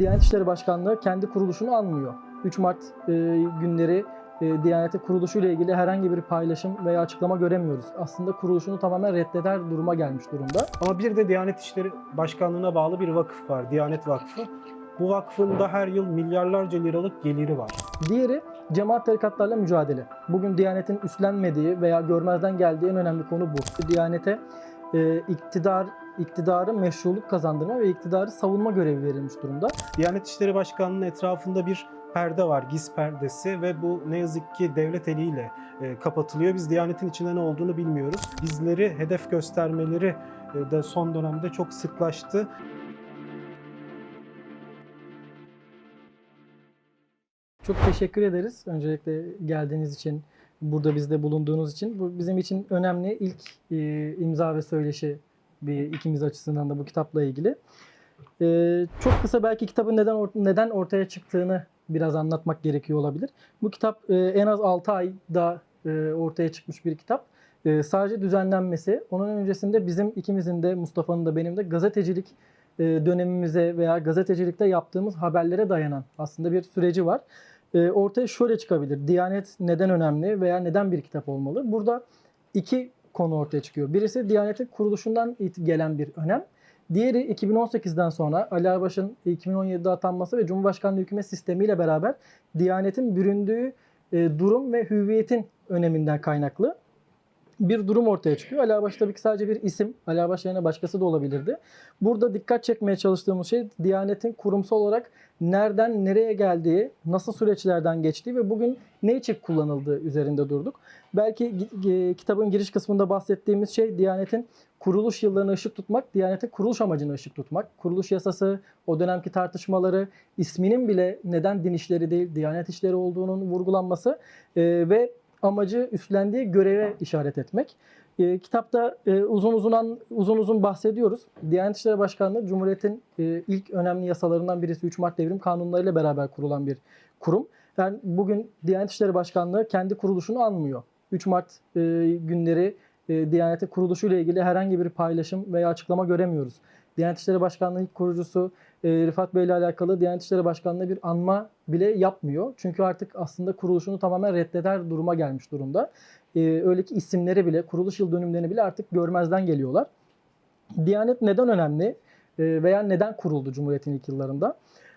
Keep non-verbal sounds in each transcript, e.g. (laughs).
Diyanet İşleri Başkanlığı kendi kuruluşunu anmıyor. 3 Mart e, günleri e, Diyanet'in kuruluşu ile ilgili herhangi bir paylaşım veya açıklama göremiyoruz. Aslında kuruluşunu tamamen reddeder duruma gelmiş durumda. Ama bir de Diyanet İşleri Başkanlığı'na bağlı bir vakıf var, Diyanet Vakfı. Bu vakfın da her yıl milyarlarca liralık geliri var. Diğeri cemaat tarikatlarla mücadele. Bugün Diyanet'in üstlenmediği veya görmezden geldiği en önemli konu bu. Diyanet'e e, iktidar iktidarı meşruluk kazandırma ve iktidarı savunma görevi verilmiş durumda. Diyanet İşleri Başkanlığı'nın etrafında bir perde var, giz perdesi ve bu ne yazık ki devlet eliyle e, kapatılıyor. Biz Diyanet'in içinde ne olduğunu bilmiyoruz. Bizleri hedef göstermeleri e, de son dönemde çok sıklaştı. Çok teşekkür ederiz öncelikle geldiğiniz için, burada bizde bulunduğunuz için. Bu bizim için önemli ilk e, imza ve söyleşi bir ikimiz açısından da bu kitapla ilgili. E, çok kısa belki kitabın neden or- neden ortaya çıktığını biraz anlatmak gerekiyor olabilir. Bu kitap e, en az 6 ayda e, ortaya çıkmış bir kitap. E, sadece düzenlenmesi, onun öncesinde bizim ikimizin de Mustafa'nın da benim de gazetecilik e, dönemimize veya gazetecilikte yaptığımız haberlere dayanan aslında bir süreci var. E, ortaya şöyle çıkabilir. Diyanet neden önemli veya neden bir kitap olmalı? Burada iki konu ortaya çıkıyor. Birisi Diyanet'in kuruluşundan gelen bir önem. Diğeri 2018'den sonra Ali Erbaş'ın 2017'de atanması ve Cumhurbaşkanlığı hükümet sistemiyle beraber Diyanet'in büründüğü e, durum ve hüviyetin öneminden kaynaklı bir durum ortaya çıkıyor. Ali Erbaş tabii ki sadece bir isim. Ali Erbaş yerine başkası da olabilirdi. Burada dikkat çekmeye çalıştığımız şey Diyanet'in kurumsal olarak nereden nereye geldiği, nasıl süreçlerden geçtiği ve bugün ne için kullanıldığı üzerinde durduk. Belki kitabın giriş kısmında bahsettiğimiz şey Diyanet'in kuruluş yıllarını ışık tutmak, Diyanet'in kuruluş amacını ışık tutmak. Kuruluş yasası, o dönemki tartışmaları, isminin bile neden din işleri değil, Diyanet işleri olduğunun vurgulanması ve amacı üstlendiği göreve işaret etmek. E, kitapta e, uzun uzun an- uzun uzun bahsediyoruz. Diyanet İşleri Başkanlığı Cumhuriyet'in e, ilk önemli yasalarından birisi 3 Mart Devrim Kanunları ile beraber kurulan bir kurum. Yani bugün Diyanet İşleri Başkanlığı kendi kuruluşunu anmıyor. 3 Mart e, günleri e, Diyanet'in kuruluşu ile ilgili herhangi bir paylaşım veya açıklama göremiyoruz. Diyanet İşleri Başkanlığı ilk kurucusu e, Rifat Bey ile alakalı Diyanet İşleri Başkanlığı bir anma bile yapmıyor. Çünkü artık aslında kuruluşunu tamamen reddeder duruma gelmiş durumda. E, öyle ki isimleri bile, kuruluş yıl dönümlerini bile artık görmezden geliyorlar. Diyanet neden önemli e, veya neden kuruldu Cumhuriyet'in ilk yıllarında?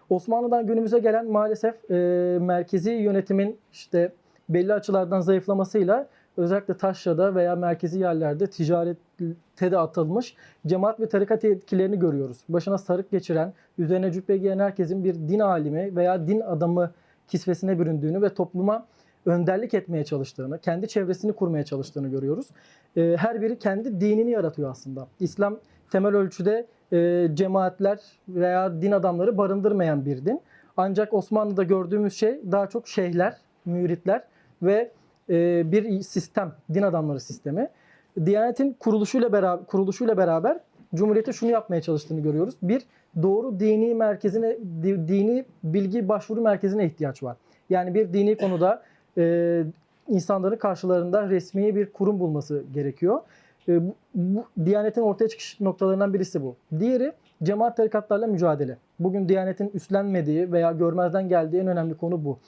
Osmanlı'dan günümüze gelen maalesef e, merkezi yönetimin işte belli açılardan zayıflamasıyla özellikle taşrada veya merkezi yerlerde ticarete de atılmış cemaat ve tarikat etkilerini görüyoruz. Başına sarık geçiren, üzerine cübbe giyen herkesin bir din alimi veya din adamı kisvesine büründüğünü ve topluma önderlik etmeye çalıştığını, kendi çevresini kurmaya çalıştığını görüyoruz. Ee, Her biri kendi dinini yaratıyor aslında. İslam temel ölçüde e, cemaatler veya din adamları barındırmayan bir din. Ancak Osmanlı'da gördüğümüz şey daha çok şeyhler, müritler ve e, bir sistem, din adamları sistemi. Diyanet'in kuruluşuyla beraber kuruluşuyla beraber Cumhuriyet'e şunu yapmaya çalıştığını görüyoruz. Bir, doğru dini merkezine, di- dini bilgi başvuru merkezine ihtiyaç var. Yani bir dini konuda e, insanların karşılarında resmi bir kurum bulması gerekiyor. E, bu, bu Diyanet'in ortaya çıkış noktalarından birisi bu. Diğeri cemaat tarikatlarla mücadele. Bugün Diyanet'in üstlenmediği veya görmezden geldiği en önemli konu bu.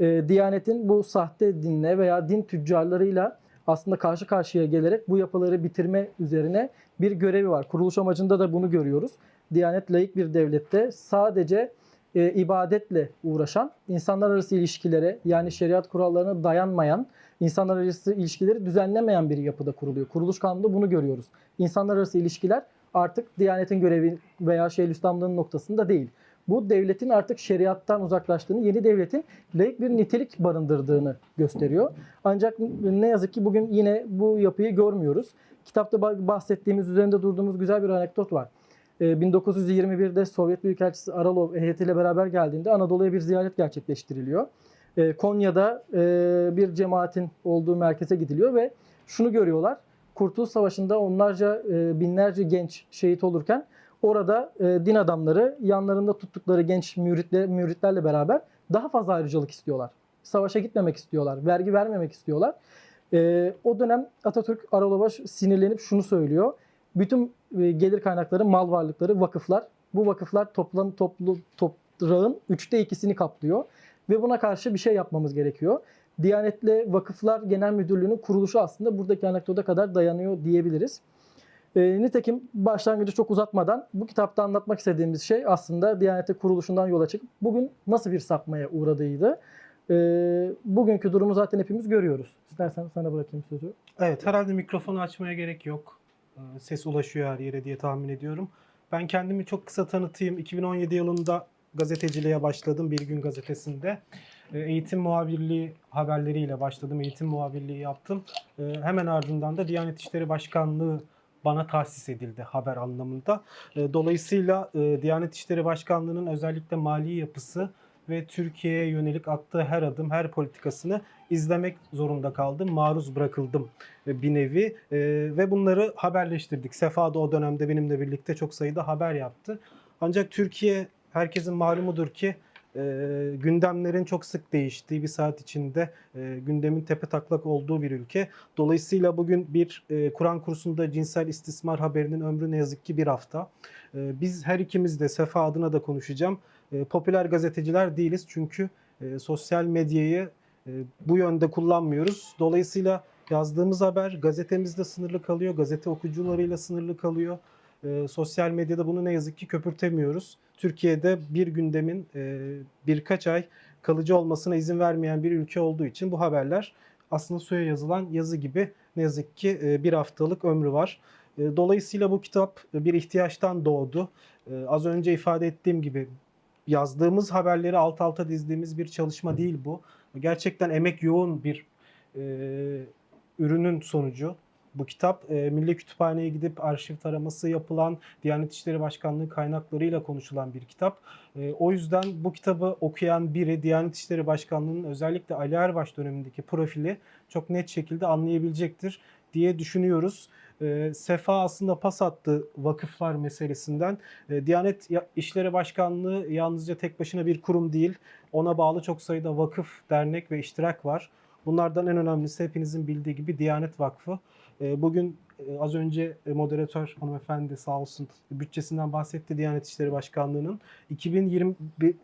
E, Diyanet'in bu sahte dinle veya din tüccarlarıyla aslında karşı karşıya gelerek bu yapıları bitirme üzerine bir görevi var. Kuruluş amacında da bunu görüyoruz. Diyanet layık bir devlette sadece e, ibadetle uğraşan, insanlar arası ilişkilere yani şeriat kurallarına dayanmayan, insanlar arası ilişkileri düzenlemeyen bir yapıda kuruluyor. Kuruluş kanunda bunu görüyoruz. İnsanlar arası ilişkiler artık Diyanet'in görevi veya Şeyhülislamlığın noktasında değil. Bu devletin artık şeriattan uzaklaştığını, yeni devletin layık bir nitelik barındırdığını gösteriyor. Ancak ne yazık ki bugün yine bu yapıyı görmüyoruz. Kitapta bah- bahsettiğimiz, üzerinde durduğumuz güzel bir anekdot var. Ee, 1921'de Sovyet Büyükelçisi Aralov heyetiyle beraber geldiğinde Anadolu'ya bir ziyaret gerçekleştiriliyor. Ee, Konya'da e, bir cemaatin olduğu merkeze gidiliyor ve şunu görüyorlar. Kurtuluş Savaşı'nda onlarca, e, binlerce genç şehit olurken orada e, din adamları yanlarında tuttukları genç müritle, müritlerle beraber daha fazla ayrıcalık istiyorlar. Savaşa gitmemek istiyorlar, vergi vermemek istiyorlar. E, o dönem Atatürk Aralov'a sinirlenip şunu söylüyor. Bütün e, gelir kaynakları, mal varlıkları, vakıflar. Bu vakıflar toplam toplu top, rağın üçte ikisini kaplıyor. Ve buna karşı bir şey yapmamız gerekiyor. Diyanetli Vakıflar Genel Müdürlüğü'nün kuruluşu aslında buradaki anekdota kadar dayanıyor diyebiliriz. E, nitekim başlangıcı çok uzatmadan bu kitapta anlatmak istediğimiz şey aslında Diyanet'in kuruluşundan yola çıkıp bugün nasıl bir sapmaya uğradığıydı. E, bugünkü durumu zaten hepimiz görüyoruz. İstersen sana bırakayım sözü. Evet, herhalde mikrofonu açmaya gerek yok. Ee, Ses ulaşıyor her yere diye tahmin ediyorum. Ben kendimi çok kısa tanıtayım. 2017 yılında gazeteciliğe başladım Bir Gün Gazetesi'nde. Eğitim muhabirliği haberleriyle başladım. Eğitim muhabirliği yaptım. Hemen ardından da Diyanet İşleri Başkanlığı bana tahsis edildi haber anlamında. Ee, Dolayısıyla e, Diyanet İşleri Başkanlığı'nın özellikle mali yapısı ve Türkiye'ye yönelik attığı her adım, her politikasını izlemek zorunda kaldım. Maruz bırakıldım e, bir nevi E, ve bunları haberleştirdik. Sefa da o dönemde benimle birlikte çok sayıda haber yaptı. Ancak Türkiye herkesin malumudur ki e, gündemlerin çok sık değiştiği bir saat içinde e, gündemin tepe taklak olduğu bir ülke. Dolayısıyla bugün bir e, Kur'an kursunda cinsel istismar haberinin ömrü ne yazık ki bir hafta. E, biz her ikimiz de Sefa adına da konuşacağım. E, popüler gazeteciler değiliz çünkü e, sosyal medyayı e, bu yönde kullanmıyoruz. Dolayısıyla yazdığımız haber gazetemizde sınırlı kalıyor, gazete okuyucularıyla sınırlı kalıyor. E, sosyal medyada bunu ne yazık ki köpürtemiyoruz. Türkiye'de bir gündemin e, birkaç ay kalıcı olmasına izin vermeyen bir ülke olduğu için bu haberler aslında suya yazılan yazı gibi ne yazık ki e, bir haftalık ömrü var. E, dolayısıyla bu kitap e, bir ihtiyaçtan doğdu. E, az önce ifade ettiğim gibi yazdığımız haberleri alt alta dizdiğimiz bir çalışma değil bu. Gerçekten emek yoğun bir e, ürünün sonucu. Bu kitap e, Milli Kütüphane'ye gidip arşiv taraması yapılan, Diyanet İşleri Başkanlığı kaynaklarıyla konuşulan bir kitap. E, o yüzden bu kitabı okuyan biri Diyanet İşleri Başkanlığı'nın özellikle Ali Erbaş dönemindeki profili çok net şekilde anlayabilecektir diye düşünüyoruz. E, Sefa aslında pas attı vakıflar meselesinden. E, Diyanet Ya- İşleri Başkanlığı yalnızca tek başına bir kurum değil. Ona bağlı çok sayıda vakıf, dernek ve iştirak var. Bunlardan en önemlisi hepinizin bildiği gibi Diyanet Vakfı. E, Bugün e, az önce e, moderatör hanımefendi sağ olsun bütçesinden bahsetti Diyanet İşleri Başkanlığı'nın. 2020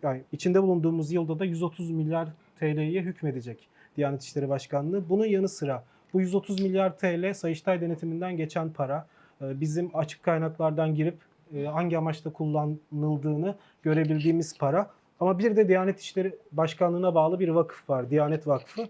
yani içinde bulunduğumuz yılda da 130 milyar TL'ye hükmedecek Diyanet İşleri Başkanlığı. Bunun yanı sıra bu 130 milyar TL Sayıştay denetiminden geçen para. E, Bizim açık kaynaklardan girip hangi amaçla kullanıldığını görebildiğimiz para. Ama bir de Diyanet İşleri Başkanlığı'na bağlı bir vakıf var, Diyanet Vakfı.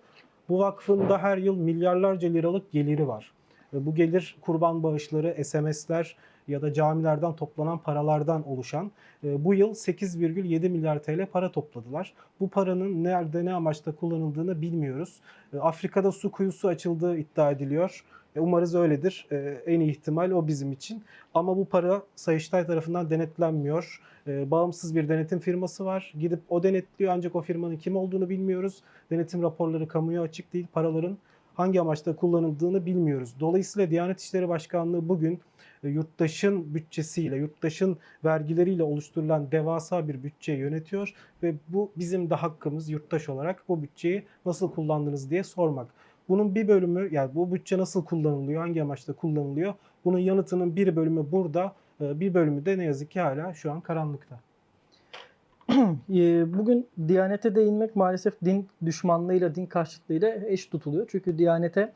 Bu vakfın da her yıl milyarlarca liralık geliri var. E, Bu gelir kurban bağışları, SMS'ler ya da camilerden toplanan paralardan oluşan. E, Bu yıl 8,7 milyar TL para topladılar. Bu paranın nerede ne amaçla kullanıldığını bilmiyoruz. E, Afrika'da su kuyusu açıldığı iddia ediliyor. Umarız öyledir. En iyi ihtimal o bizim için. Ama bu para Sayıştay tarafından denetlenmiyor. Bağımsız bir denetim firması var. Gidip o denetliyor ancak o firmanın kim olduğunu bilmiyoruz. Denetim raporları kamuya açık değil. Paraların hangi amaçla kullanıldığını bilmiyoruz. Dolayısıyla Diyanet İşleri Başkanlığı bugün e, yurttaşın bütçesiyle, yurttaşın vergileriyle oluşturulan devasa bir bütçeyi yönetiyor ve bu bizim de hakkımız yurttaş olarak bu bütçeyi nasıl kullandınız diye sormak. Bunun bir bölümü yani bu bütçe nasıl kullanılıyor, hangi amaçla kullanılıyor? Bunun yanıtının bir bölümü burada, e, bir bölümü de ne yazık ki hala şu an karanlıkta. (clears throat) Ee, Bugün Diyanete değinmek maalesef din düşmanlığıyla, din karşıtlığıyla eş tutuluyor. Çünkü Diyanete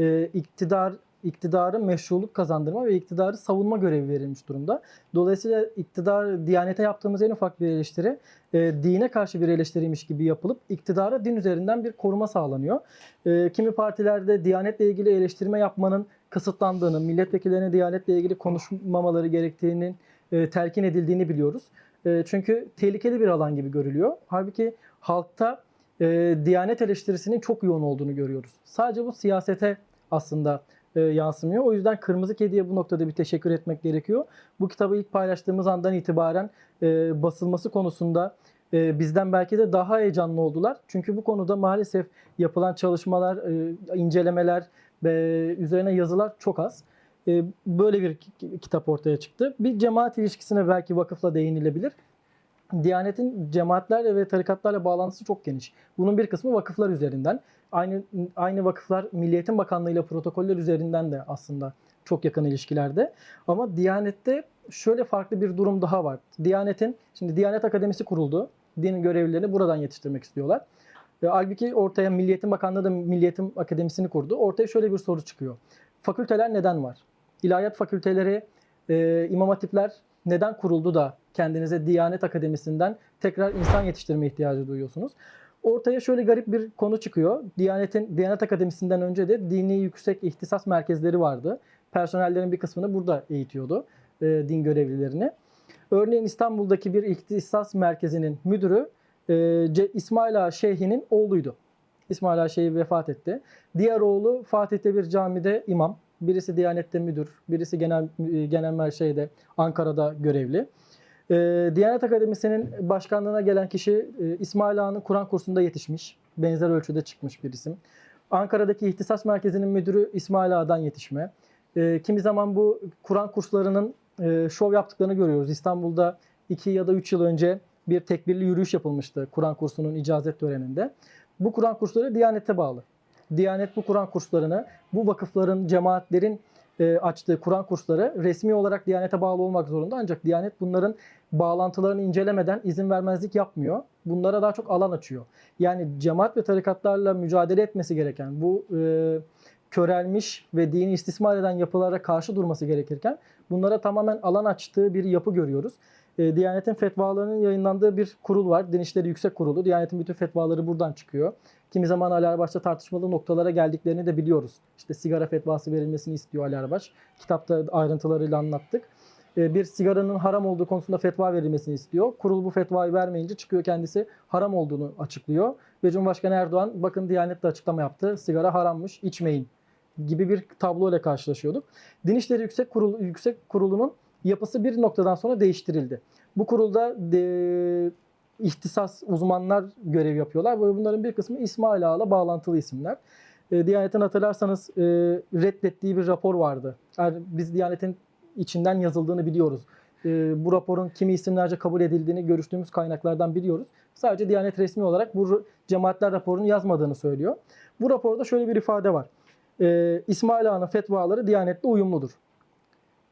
e, iktidar iktidarı meşruluk kazandırma ve iktidarı savunma görevi verilmiş durumda. Dolayısıyla iktidar Diyanete yaptığımız en ufak bir eleştiri e, dine karşı bir eleştiriymiş gibi yapılıp iktidara din üzerinden bir koruma sağlanıyor. E, kimi partilerde Diyanetle ilgili eleştirme yapmanın kısıtlandığını, milletvekillerine Diyanetle ilgili konuşmamaları gerektiğinin e, telkin edildiğini biliyoruz. E, çünkü tehlikeli bir alan gibi görülüyor. Halbuki halkta e, Diyanet eleştirisinin çok yoğun olduğunu görüyoruz. Sadece bu siyasete aslında e, yansımıyor. O yüzden Kırmızı Kedi'ye bu noktada bir teşekkür etmek gerekiyor. Bu kitabı ilk paylaştığımız andan itibaren e, basılması konusunda bizden belki de daha heyecanlı oldular. Çünkü bu konuda maalesef yapılan çalışmalar, incelemeler ve üzerine yazılar çok az. E, böyle bir ki- kitap ortaya çıktı. Bir cemaat ilişkisine belki vakıfla değinilebilir. Diyanetin cemaatlerle ve tarikatlarla bağlantısı çok geniş. Bunun bir kısmı vakıflar üzerinden. Aynı aynı vakıflar Milliyetin Bakanlığı ile protokoller üzerinden de aslında çok yakın ilişkilerde. Ama Diyanet'te şöyle farklı bir durum daha var. Diyanet'in, şimdi Diyanet Akademisi kuruldu. Din görevlilerini buradan yetiştirmek istiyorlar. E, halbuki ortaya Milliyetin Bakanlığı da Milliyetin Akademisi'ni kurdu. Ortaya şöyle bir soru çıkıyor. Fakülteler neden var? İlahiyat fakülteleri, e, imam hatipler neden kuruldu da kendinize Diyanet Akademisi'nden tekrar insan yetiştirme ihtiyacı duyuyorsunuz? Ortaya şöyle garip bir konu çıkıyor. Diyanet'in Diyanet Akademisi'nden önce de dini yüksek ihtisas merkezleri vardı. Personellerin bir kısmını burada eğitiyordu e, din görevlilerini. Örneğin İstanbul'daki bir ihtisas merkezinin müdürü e, İsmail Ağa Şeyhi'nin oğluydu. İsmail Ağa Şeyhi vefat etti. Diğer oğlu Fatih'te bir camide imam. Birisi Diyanet'te müdür, birisi genel e, genel şeyde Ankara'da görevli. E, Diyanet Akademisi'nin başkanlığına gelen kişi e, İsmail Ağa'nın Kur'an kursunda yetişmiş. Benzer ölçüde çıkmış bir isim. Ankara'daki ihtisas merkezinin müdürü İsmail Ağa'dan yetişme. Kimi zaman bu Kur'an kurslarının şov yaptıklarını görüyoruz. İstanbul'da 2 ya da 3 yıl önce bir tekbirli yürüyüş yapılmıştı Kur'an kursunun icazet töreninde. Bu Kur'an kursları Diyanet'e bağlı. Diyanet bu Kur'an kurslarını, bu vakıfların, cemaatlerin e, açtığı Kur'an kursları resmi olarak Diyanet'e bağlı olmak zorunda. Ancak Diyanet bunların bağlantılarını incelemeden izin vermezlik yapmıyor. Bunlara daha çok alan açıyor. Yani cemaat ve tarikatlarla mücadele etmesi gereken bu e, körelmiş ve dini istismar eden yapılara karşı durması gerekirken bunlara tamamen alan açtığı bir yapı görüyoruz. E, Diyanet'in fetvalarının yayınlandığı bir kurul var. Din Yüksek Kurulu. Diyanet'in bütün fetvaları buradan çıkıyor. Kimi zaman Ali Erbaş'ta tartışmalı noktalara geldiklerini de biliyoruz. İşte sigara fetvası verilmesini istiyor Ali Erbaş. Kitapta ayrıntılarıyla anlattık. E, bir sigaranın haram olduğu konusunda fetva verilmesini istiyor. Kurul bu fetvayı vermeyince çıkıyor kendisi haram olduğunu açıklıyor. Ve Cumhurbaşkanı Erdoğan bakın Diyanet de açıklama yaptı. Sigara harammış, içmeyin gibi bir tablo ile karşılaşıyorduk. Din İşleri Yüksek Kurulu, Yüksek Kurulu'nun yapısı bir noktadan sonra değiştirildi. Bu kurulda de, ihtisas uzmanlar görev yapıyorlar ve bunların bir kısmı İsmail Ağa'la bağlantılı isimler. E, Diyanet'in hatırlarsanız e, reddettiği bir rapor vardı. Yani biz Diyanet'in içinden yazıldığını biliyoruz. E, bu raporun kimi isimlerce kabul edildiğini görüştüğümüz kaynaklardan biliyoruz. Sadece Diyanet resmi olarak bu cemaatler raporunu yazmadığını söylüyor. Bu raporda şöyle bir ifade var. E, İsmail Ağa'nın fetvaları Diyanet'le uyumludur.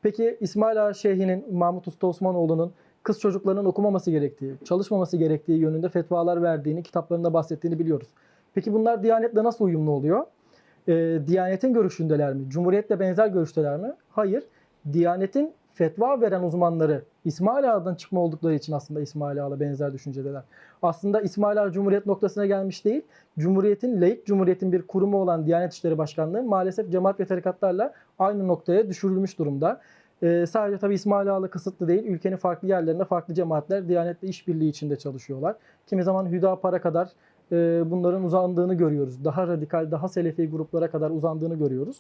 Peki İsmail Ağa Şeyhi'nin, Mahmut Usta Osmanoğlu'nun kız çocuklarının okumaması gerektiği, çalışmaması gerektiği yönünde fetvalar verdiğini, kitaplarında bahsettiğini biliyoruz. Peki bunlar Diyanet'le nasıl uyumlu oluyor? Ee, Diyanet'in görüşündeler mi? Cumhuriyet'le benzer görüşteler mi? Hayır. Diyanet'in fetva veren uzmanları İsmail Ağa'dan çıkma oldukları için aslında İsmail Ağa'la benzer düşüncedeler. Aslında İsmail Ağa Cumhuriyet noktasına gelmiş değil. Cumhuriyetin, laik Cumhuriyet'in bir kurumu olan Diyanet İşleri Başkanlığı maalesef cemaat ve tarikatlarla aynı noktaya düşürülmüş durumda. Ee, sadece tabii İsmail Ağa'la kısıtlı değil. Ülkenin farklı yerlerinde farklı cemaatler Diyanet'le işbirliği içinde çalışıyorlar. Kimi zaman Hüdapar'a kadar e, bunların uzandığını görüyoruz. Daha radikal, daha selefi gruplara kadar uzandığını görüyoruz.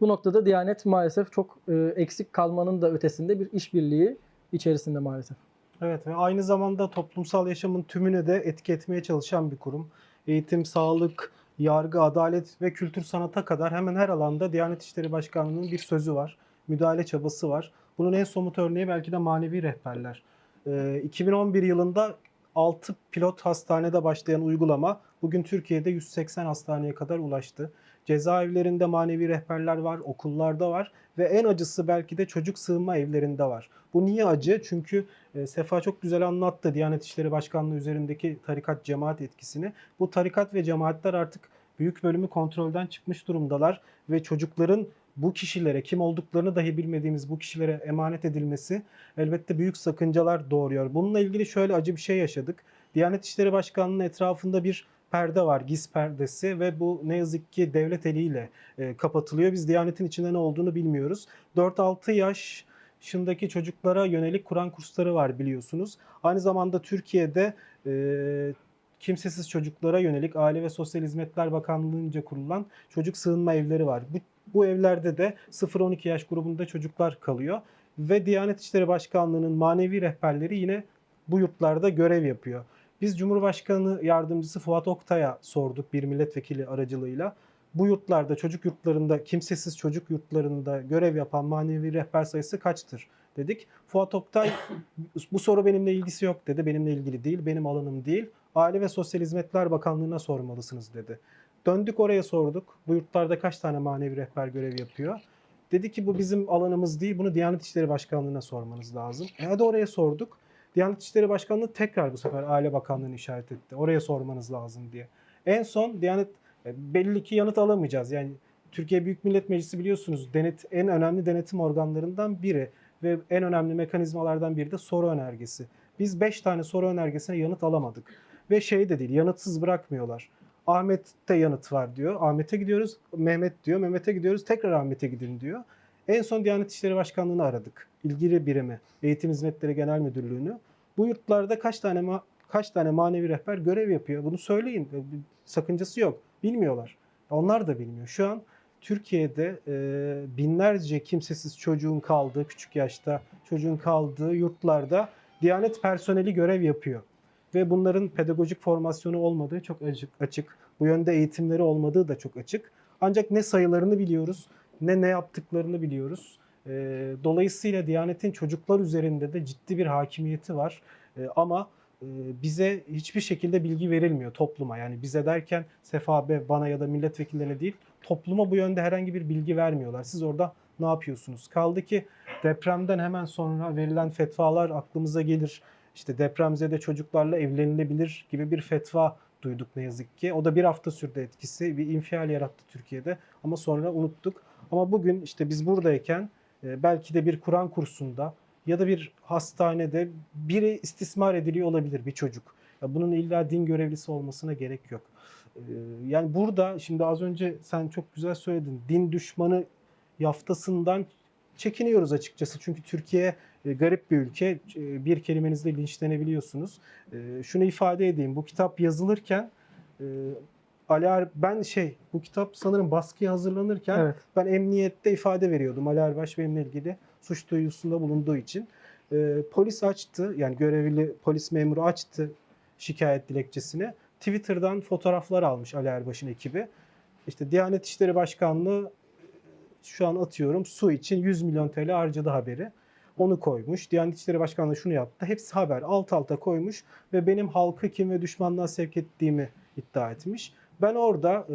Bu noktada Diyanet maalesef çok e, eksik kalmanın da ötesinde bir işbirliği içerisinde maalesef. Evet ve aynı zamanda toplumsal yaşamın tümüne de etki etmeye çalışan bir kurum. Eğitim, sağlık, yargı, adalet ve kültür sanata kadar hemen her alanda Diyanet İşleri Başkanlığı'nın bir sözü var. Müdahale çabası var. Bunun en somut örneği belki de manevi rehberler. Ee, 2011 yılında 6 pilot hastanede başlayan uygulama bugün Türkiye'de 180 hastaneye kadar ulaştı. Cezaevlerinde manevi rehberler var, okullarda var ve en acısı belki de çocuk sığınma evlerinde var. Bu niye acı? Çünkü e, Sefa çok güzel anlattı Diyanet İşleri Başkanlığı üzerindeki tarikat cemaat etkisini. Bu tarikat ve cemaatler artık büyük bölümü kontrolden çıkmış durumdalar ve çocukların bu kişilere kim olduklarını dahi bilmediğimiz bu kişilere emanet edilmesi elbette büyük sakıncalar doğuruyor. Bununla ilgili şöyle acı bir şey yaşadık. Diyanet İşleri Başkanlığı'nın etrafında bir perde var, giz perdesi ve bu ne yazık ki devlet eliyle e, kapatılıyor. Biz Diyanet'in içinde ne olduğunu bilmiyoruz. 4-6 yaş yaşındaki çocuklara yönelik Kur'an kursları var biliyorsunuz. Aynı zamanda Türkiye'de e, kimsesiz çocuklara yönelik Aile ve Sosyal Hizmetler Bakanlığı'nca kurulan çocuk sığınma evleri var. Bu, bu evlerde de 0-12 yaş grubunda çocuklar kalıyor ve Diyanet İşleri Başkanlığı'nın manevi rehberleri yine bu yurtlarda görev yapıyor. Biz Cumhurbaşkanı Yardımcısı Fuat Oktay'a sorduk bir milletvekili aracılığıyla. Bu yurtlarda, çocuk yurtlarında, kimsesiz çocuk yurtlarında görev yapan manevi rehber sayısı kaçtır dedik. Fuat Oktay (coughs) bu soru benimle ilgisi yok dedi. Benimle ilgili değil, benim alanım değil. Aile ve Sosyal Hizmetler Bakanlığı'na sormalısınız dedi. Döndük oraya sorduk. Bu yurtlarda kaç tane manevi rehber görev yapıyor? Dedi ki bu bizim alanımız değil. Bunu Diyanet İşleri Başkanlığı'na sormanız lazım. E hadi oraya sorduk. Diyanet İşleri Başkanlığı tekrar bu sefer Aile Bakanlığı'nı işaret etti. Oraya sormanız lazım diye. En son Diyanet e, belli ki yanıt alamayacağız. Yani Türkiye Büyük Millet Meclisi biliyorsunuz denet en önemli denetim organlarından biri ve en önemli mekanizmalardan biri de soru önergesi. Biz 5 tane soru önergesine yanıt alamadık. Ve şey de değil, yanıtsız bırakmıyorlar. Ahmet'te yanıt var diyor. Ahmet'e gidiyoruz. Mehmet diyor. Mehmet'e gidiyoruz. Tekrar Ahmet'e gidin diyor. En son Diyanet İşleri Başkanlığı'nı aradık. İlgili birimi, Eğitim Hizmetleri Genel Müdürlüğü'nü. Bu yurtlarda kaç tane kaç tane manevi rehber görev yapıyor? Bunu söyleyin. Sakıncası yok. Bilmiyorlar. Onlar da bilmiyor. Şu an Türkiye'de e, binlerce kimsesiz çocuğun kaldığı, küçük yaşta çocuğun kaldığı yurtlarda Diyanet personeli görev yapıyor. Ve bunların pedagojik formasyonu olmadığı çok açık. açık. Bu yönde eğitimleri olmadığı da çok açık. Ancak ne sayılarını biliyoruz, ne ne yaptıklarını biliyoruz. E, dolayısıyla Diyanet'in çocuklar üzerinde de ciddi bir hakimiyeti var. E, ama e, bize hiçbir şekilde bilgi verilmiyor topluma. Yani bize derken Sefa Bey, bana ya da milletvekillerine değil, topluma bu yönde herhangi bir bilgi vermiyorlar. Siz orada ne yapıyorsunuz? Kaldı ki depremden hemen sonra verilen fetvalar aklımıza gelir. İşte depremzede çocuklarla evlenilebilir gibi bir fetva duyduk ne yazık ki. O da bir hafta sürdü etkisi. Bir infial yarattı Türkiye'de ama sonra unuttuk. Ama bugün işte biz buradayken e, belki de bir Kur'an kursunda ya da bir hastanede biri istismar ediliyor olabilir bir çocuk. Ya bunun illa din görevlisi olmasına gerek yok. Ee, Yani burada şimdi az önce sen çok güzel söyledin. Din düşmanı yaftasından çekiniyoruz açıkçası. Çünkü Türkiye e, garip bir ülke. E, Bir kelimenizle linçlenebiliyorsunuz. E, Şunu ifade edeyim. Bu kitap yazılırken e, Ali Er- ben şey bu kitap sanırım baskıya hazırlanırken Evet. ben emniyette ifade veriyordum. Ali Erbaş benimle ilgili suç duyurusunda bulunduğu için. Polis açtı yani görevli polis memuru açtı şikayet dilekçesini. Twitter'dan fotoğraflar almış Ali Erbaş'ın ekibi. İşte Diyanet İşleri Başkanlığı şu an atıyorum su için 100 milyon TL harcadı haberi. Onu koymuş. Diyanet İşleri Başkanlığı şunu yaptı. Hepsi haber alt alta koymuş ve benim halkı kim ve düşmanlığa sevk ettiğimi iddia etmiş. Ben orada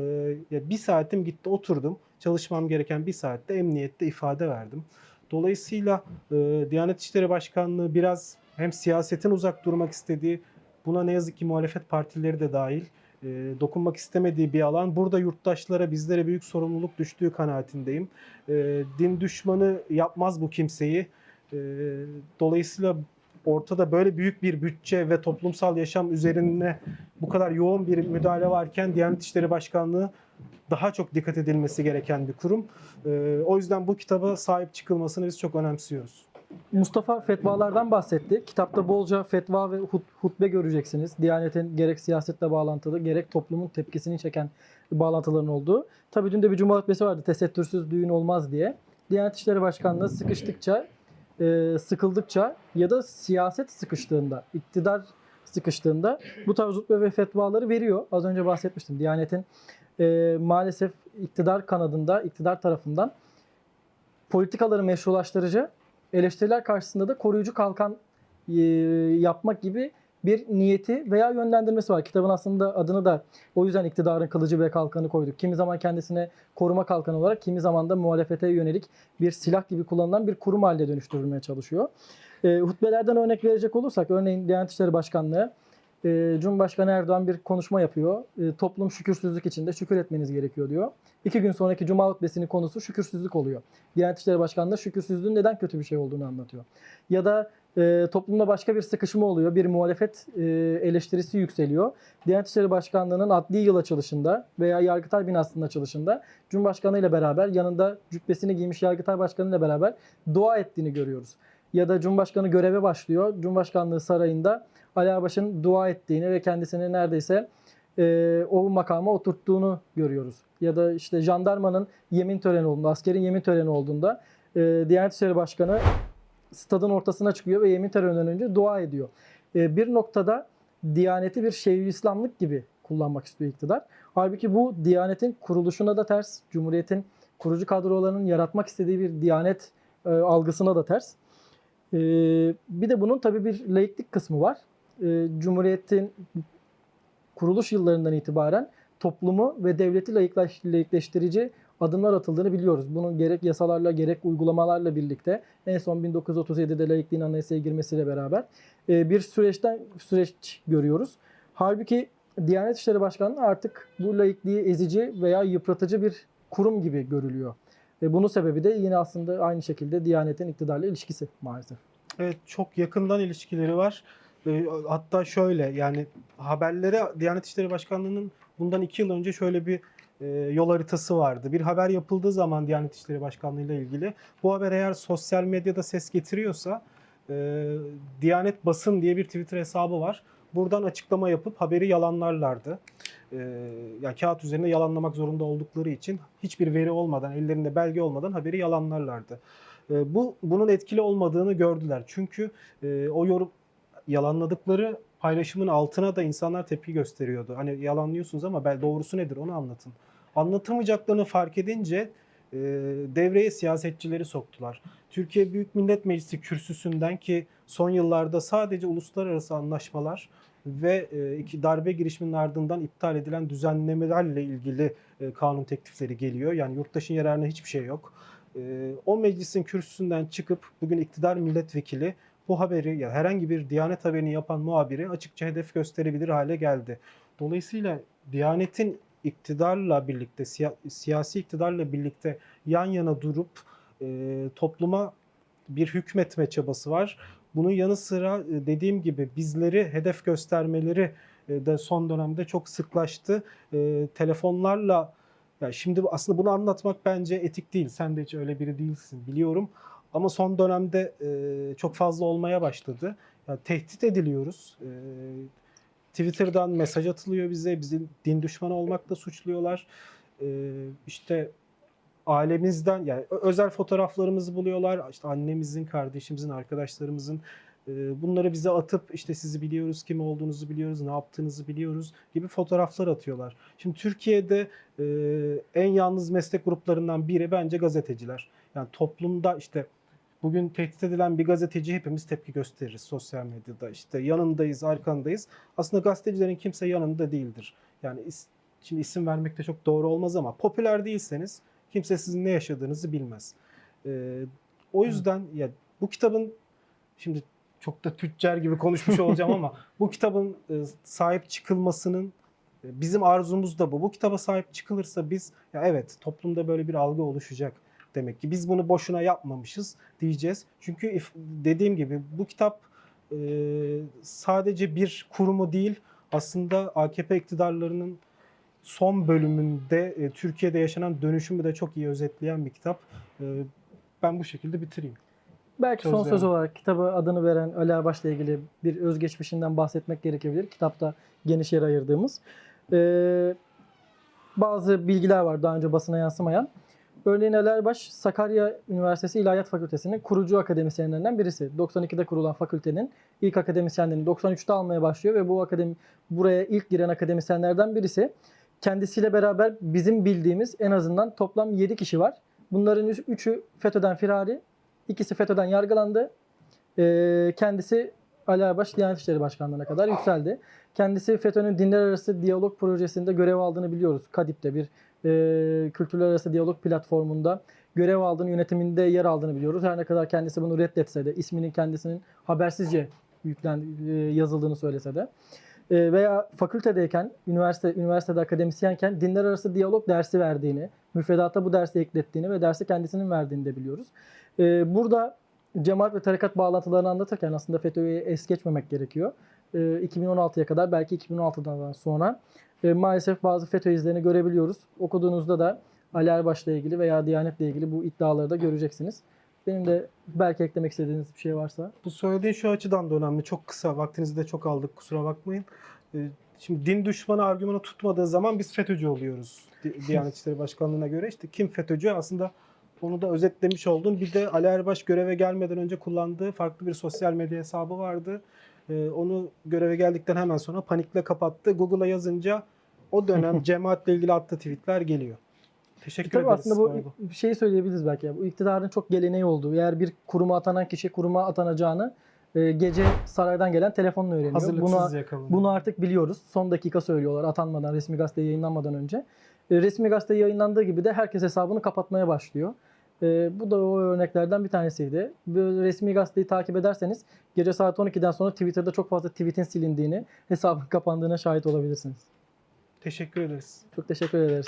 e, bir saatim gitti oturdum. Çalışmam gereken bir saatte emniyette ifade verdim. Dolayısıyla e, Diyanet İşleri Başkanlığı biraz hem siyasetin uzak durmak istediği, buna ne yazık ki muhalefet partileri de dahil e, dokunmak istemediği bir alan. Burada yurttaşlara, bizlere büyük sorumluluk düştüğü kanaatindeyim. E, din düşmanı yapmaz bu kimseyi. E, dolayısıyla ortada böyle büyük bir bütçe ve toplumsal yaşam üzerine bu kadar yoğun bir müdahale varken Diyanet İşleri Başkanlığı daha çok dikkat edilmesi gereken bir kurum. Ee, o yüzden bu kitaba sahip çıkılmasını biz çok önemsiyoruz. Mustafa fetvalardan bahsetti. Kitapta bolca fetva ve hut- hutbe göreceksiniz. Diyanetin gerek siyasetle bağlantılı gerek toplumun tepkisini çeken bağlantıların olduğu. Tabii dün de bir cuma hutbesi vardı. Tesettürsüz düğün olmaz diye. Diyanet İşleri Başkanlığı sıkıştıkça, e, sıkıldıkça ya da siyaset sıkıştığında, iktidar sıkıştığında bu tarz hutbe ve fetvaları veriyor. Az önce bahsetmiştim. Diyanetin e, maalesef iktidar kanadında, iktidar tarafından politikaları meşrulaştırıcı, eleştiriler karşısında da koruyucu kalkan e, yapmak gibi bir niyeti veya yönlendirmesi var. Kitabın aslında adını da o yüzden iktidarın kılıcı ve kalkanı koyduk. Kimi zaman kendisine koruma kalkanı olarak, kimi zaman da muhalefete yönelik bir silah gibi kullanılan bir kurum haline dönüştürülmeye çalışıyor. E, hutbelerden örnek verecek olursak, örneğin Diyanet İşleri Başkanlığı e, Cumhurbaşkanı Erdoğan bir konuşma yapıyor. E, toplum şükürsüzlük içinde şükür etmeniz gerekiyor diyor. İki gün sonraki Cuma hutbesinin konusu şükürsüzlük oluyor. Diyanet İşleri Başkanlığı şükürsüzlüğün neden kötü bir şey olduğunu anlatıyor. Ya da e, toplumda başka bir sıkışma oluyor. Bir muhalefet e, eleştirisi yükseliyor. Diyanet İşleri Başkanlığı'nın adli yıl açılışında veya Yargıtay binasının açılışında Cumhurbaşkanı ile beraber yanında cübbesini giymiş Yargıtay Başkanı ile beraber dua ettiğini görüyoruz. Ya da Cumhurbaşkanı göreve başlıyor. Cumhurbaşkanlığı sarayında Ali Erbaş'ın dua ettiğini ve kendisini neredeyse e, o makama oturttuğunu görüyoruz. Ya da işte jandarmanın yemin töreni olduğunda, askerin yemin töreni olduğunda e, Diyanet İşleri Başkanı stadın ortasına çıkıyor ve yemin töreninden önce dua ediyor. E, bir noktada Diyaneti bir Şeyhülislamlık gibi kullanmak istiyor iktidar. Halbuki bu Diyanetin kuruluşuna da ters, Cumhuriyet'in kurucu kadrolarının yaratmak istediği bir Diyanet e, algısına da ters. E, bir de bunun tabii bir laiklik kısmı var. E, Cumhuriyet'in kuruluş yıllarından itibaren toplumu ve devleti laikleştirici adımlar atıldığını biliyoruz. Bunun gerek yasalarla gerek uygulamalarla birlikte en son 1937'de laikliğin anayasaya girmesiyle beraber e, bir süreçten süreç görüyoruz. Halbuki Diyanet İşleri Başkanlığı artık bu laikliği ezici veya yıpratıcı bir kurum gibi görülüyor. Ve bunun sebebi de yine aslında aynı şekilde Diyanet'in iktidarla ilişkisi maalesef. Evet çok yakından ilişkileri var. Hatta şöyle yani haberlere Diyanet İşleri Başkanlığı'nın bundan iki yıl önce şöyle bir e, yol haritası vardı. Bir haber yapıldığı zaman Diyanet İşleri Başkanlığı ile ilgili bu haber eğer sosyal medyada ses getiriyorsa e, Diyanet Basın diye bir Twitter hesabı var. Buradan açıklama yapıp haberi yalanlarlardı. E, yani kağıt üzerinde yalanlamak zorunda oldukları için hiçbir veri olmadan, ellerinde belge olmadan haberi yalanlarlardı. E, bu bunun etkili olmadığını gördüler. Çünkü e, o yorum yalanladıkları paylaşımın altına da insanlar tepki gösteriyordu. Hani yalanlıyorsunuz ama bel doğrusu nedir onu anlatın. Anlatamayacaklarını fark edince e, devreye siyasetçileri soktular. Türkiye Büyük Millet Meclisi kürsüsünden ki son yıllarda sadece uluslararası anlaşmalar ve e, iki darbe girişiminin ardından iptal edilen düzenlemelerle ilgili e, kanun teklifleri geliyor. Yani yurttaşın yararına hiçbir şey yok. E, o meclisin kürsüsünden çıkıp bugün iktidar milletvekili bu haberi ya herhangi bir Diyanet haberini yapan muhabiri açıkça hedef gösterebilir hale geldi. Dolayısıyla Diyanet'in iktidarla birlikte siya- siyasi iktidarla birlikte yan yana durup e, topluma bir hükmetme çabası var. Bunun yanı sıra e, dediğim gibi bizleri hedef göstermeleri e, de son dönemde çok sıklaştı. E, telefonlarla ya şimdi aslında bunu anlatmak bence etik değil. Sen de hiç öyle biri değilsin biliyorum. Ama son dönemde e, çok fazla olmaya başladı. Ya, tehdit ediliyoruz. E, Twitter'dan mesaj atılıyor bize. Bizi din düşmanı olmakla suçluyorlar. E, işte ailemizden yani özel fotoğraflarımızı buluyorlar. İşte annemizin, kardeşimizin, arkadaşlarımızın e, bunları bize atıp işte sizi biliyoruz, kim olduğunuzu biliyoruz, ne yaptığınızı biliyoruz gibi fotoğraflar atıyorlar. Şimdi Türkiye'de e, en yalnız meslek gruplarından biri bence gazeteciler. Yani toplumda işte bugün tehdit edilen bir gazeteci hepimiz tepki gösteririz sosyal medyada. İşte yanındayız, arkandayız. Aslında gazetecilerin kimse yanında değildir. Yani is- şimdi isim vermek de çok doğru olmaz ama popüler değilseniz kimse sizin ne yaşadığınızı bilmez. Ee, o yüzden ya bu kitabın şimdi çok da tüccar gibi konuşmuş (laughs) olacağım ama bu kitabın e, sahip çıkılmasının e, bizim arzumuz da bu. Bu kitaba sahip çıkılırsa biz ya evet toplumda böyle bir algı oluşacak demek ki. Biz bunu boşuna yapmamışız diyeceğiz. Çünkü dediğim gibi bu kitap e, sadece bir kurumu değil aslında AKP iktidarlarının son bölümünde e, Türkiye'de yaşanan dönüşümü de çok iyi özetleyen bir kitap. E, ben bu şekilde bitireyim. Belki son Söz olarak kitaba adını veren Ali Erbaş'la ilgili bir özgeçmişinden bahsetmek gerekebilir. Kitapta geniş yer ayırdığımız. Ee, bazı bilgiler var daha önce basına yansımayan. Örneğin Ali Erbaş Sakarya Üniversitesi İlahiyat Fakültesi'nin kurucu akademisyenlerinden birisi. 92'de kurulan fakültenin ilk akademisyenlerini 93'te almaya başlıyor ve bu akademi buraya ilk giren akademisyenlerden birisi. Kendisiyle beraber bizim bildiğimiz en azından toplam 7 kişi var. Bunların 3'ü FETÖ'den firari, ikisi FETÖ'den yargılandı. Ee, kendisi Ali Erbaş Diyanet İşleri Başkanlığı'na kadar yükseldi. Kendisi FETÖ'nün dinler arası diyalog projesinde görev aldığını biliyoruz. Kadip'te bir e, kültürler arası diyalog platformunda görev aldığını, yönetiminde yer aldığını biliyoruz. Her ne kadar kendisi bunu reddetse de isminin kendisinin habersizce yüklen, e, yazıldığını söylese de E, veya fakültedeyken, üniversite üniversitede akademisyenken dinler arası diyalog dersi verdiğini, müfredata bu dersi eklettiğini ve dersi kendisinin verdiğini de biliyoruz. E, burada cemaat ve tarikat bağlantılarını anlatırken aslında FETÖ'yü es geçmemek gerekiyor. E, 2016'ya kadar belki 2016'dan sonra e, maalesef bazı FETÖ izlerini görebiliyoruz. Okuduğunuzda da Ali Erbaş'la ilgili veya Diyanet'le ilgili bu iddiaları da göreceksiniz. Benim de belki eklemek istediğiniz bir şey varsa. Bu söylediğin şu açıdan da önemli. Çok kısa. Vaktinizi de çok aldık. Kusura bakmayın. Ee, Şimdi din düşmanı argümanı tutmadığı zaman biz FETÖ'cü oluyoruz. Di- (laughs) Diyanet İşleri Başkanlığı'na göre. işte kim FETÖ'cü? Aslında onu da özetlemiş oldun. Bir de Ali Erbaş göreve gelmeden önce kullandığı farklı bir sosyal medya hesabı vardı. Ee, Onu göreve geldikten hemen sonra panikle kapattı. Google'a yazınca o dönem (laughs) cemaatle ilgili attığı tweetler geliyor. Teşekkür Tabii ederiz. aslında bu arada. bir şeyi söyleyebiliriz belki. ya. Bu iktidarın çok geleneği olduğu. Eğer bir kuruma atanan kişi kuruma atanacağını e, gece saraydan gelen telefonla öğreniyor. Hazırlıksız Buna, yakalanıyor. bunu artık biliyoruz. Son dakika söylüyorlar atanmadan, resmi gazete yayınlanmadan önce. E, resmi gazete yayınlandığı gibi de herkes hesabını kapatmaya başlıyor. E, bu da o örneklerden bir tanesiydi. Resmi gazeteyi takip ederseniz gece saat 12'den sonra Twitter'da çok fazla tweetin silindiğini, hesabın (laughs) kapandığına şahit olabilirsiniz. Teşekkür ederiz. Çok teşekkür ederiz.